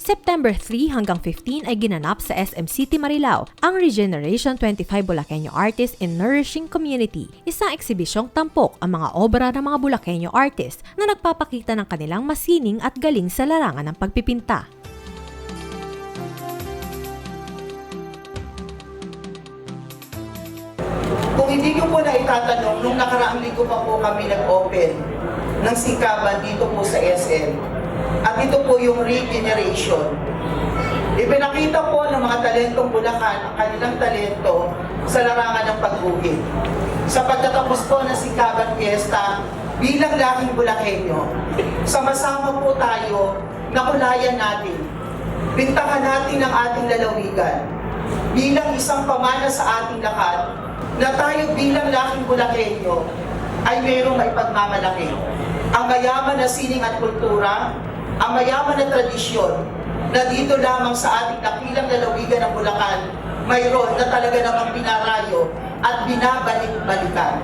September 3 hanggang 15 ay ginanap sa SM City Marilao ang Regeneration 25 Bulakenyo Artists in Nourishing Community, isang eksibisyong tampok ang mga obra ng mga Bulakenyo artists na nagpapakita ng kanilang masining at galing sa larangan ng pagpipinta. Kung hindi nyo po na itatanong, nung nakaraang linggo pa po kami nag-open ng singkaban dito po sa SM. At ito po yung regeneration. Ipinakita po ng mga talentong Bulacan ang kanilang talento sa larangan ng pagguhit. Sa pagtatapos po ng singkaban fiesta, bilang lahing Bulakenyo, sama-sama po tayo na kulayan natin. Bintahan natin ang ating lalawigan bilang isang pamana sa ating lahat na tayo bilang laking Bulakenyo ay mayroong maipagmamalaki. Ang mayaman na sining at kultura, ang mayaman na tradisyon na dito lamang sa ating dakilang lalawigan ng Bulacan, mayroon na talaga namang pinarayo at binabalik-balikan.